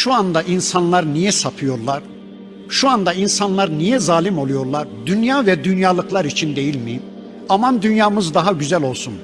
Şu anda insanlar niye sapıyorlar? Şu anda insanlar niye zalim oluyorlar? Dünya ve dünyalıklar için değil mi? Aman dünyamız daha güzel olsun.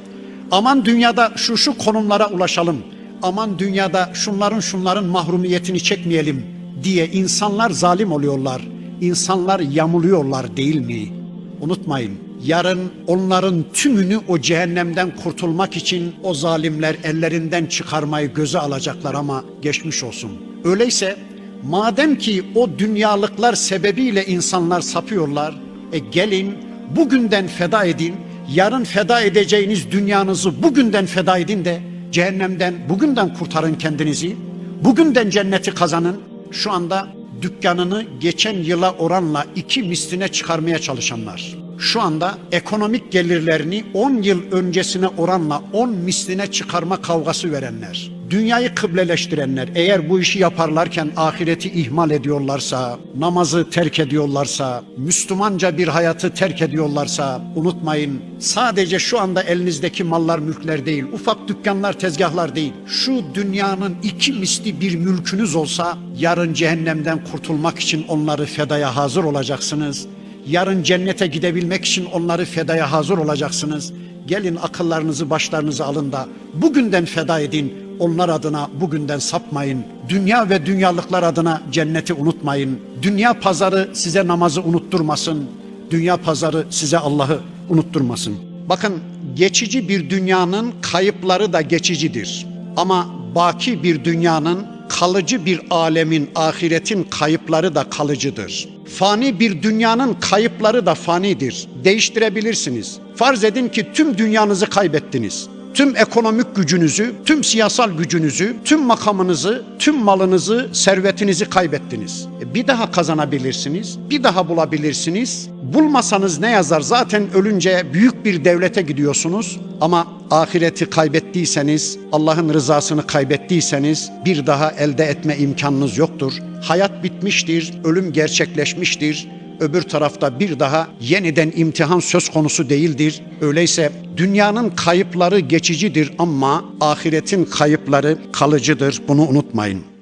Aman dünyada şu şu konumlara ulaşalım. Aman dünyada şunların şunların mahrumiyetini çekmeyelim diye insanlar zalim oluyorlar. İnsanlar yamuluyorlar değil mi? Unutmayın yarın onların tümünü o cehennemden kurtulmak için o zalimler ellerinden çıkarmayı göze alacaklar ama geçmiş olsun. Öyleyse madem ki o dünyalıklar sebebiyle insanlar sapıyorlar, e gelin bugünden feda edin, yarın feda edeceğiniz dünyanızı bugünden feda edin de cehennemden bugünden kurtarın kendinizi, bugünden cenneti kazanın. Şu anda dükkanını geçen yıla oranla iki misline çıkarmaya çalışanlar. Şu anda ekonomik gelirlerini 10 yıl öncesine oranla 10 misline çıkarma kavgası verenler. Dünyayı kıbleleştirenler eğer bu işi yaparlarken ahireti ihmal ediyorlarsa, namazı terk ediyorlarsa, Müslümanca bir hayatı terk ediyorlarsa unutmayın sadece şu anda elinizdeki mallar mülkler değil, ufak dükkanlar tezgahlar değil. Şu dünyanın iki misli bir mülkünüz olsa yarın cehennemden kurtulmak için onları fedaya hazır olacaksınız. Yarın cennete gidebilmek için onları fedaya hazır olacaksınız. Gelin akıllarınızı başlarınızı alın da bugünden feda edin. Onlar adına bugünden sapmayın. Dünya ve dünyalıklar adına cenneti unutmayın. Dünya pazarı size namazı unutturmasın. Dünya pazarı size Allah'ı unutturmasın. Bakın geçici bir dünyanın kayıpları da geçicidir. Ama baki bir dünyanın kalıcı bir alemin, ahiretin kayıpları da kalıcıdır. Fani bir dünyanın kayıpları da fanidir. Değiştirebilirsiniz. Farz edin ki tüm dünyanızı kaybettiniz. Tüm ekonomik gücünüzü, tüm siyasal gücünüzü, tüm makamınızı, tüm malınızı, servetinizi kaybettiniz. E, Bir daha kazanabilirsiniz, bir daha bulabilirsiniz. Bulmasanız ne yazar? Zaten ölünce büyük bir devlete gidiyorsunuz. Ama ahireti kaybettiyseniz, Allah'ın rızasını kaybettiyseniz bir daha elde etme imkanınız yoktur. Hayat bitmiştir, ölüm gerçekleşmiştir öbür tarafta bir daha yeniden imtihan söz konusu değildir. Öyleyse dünyanın kayıpları geçicidir ama ahiretin kayıpları kalıcıdır. Bunu unutmayın.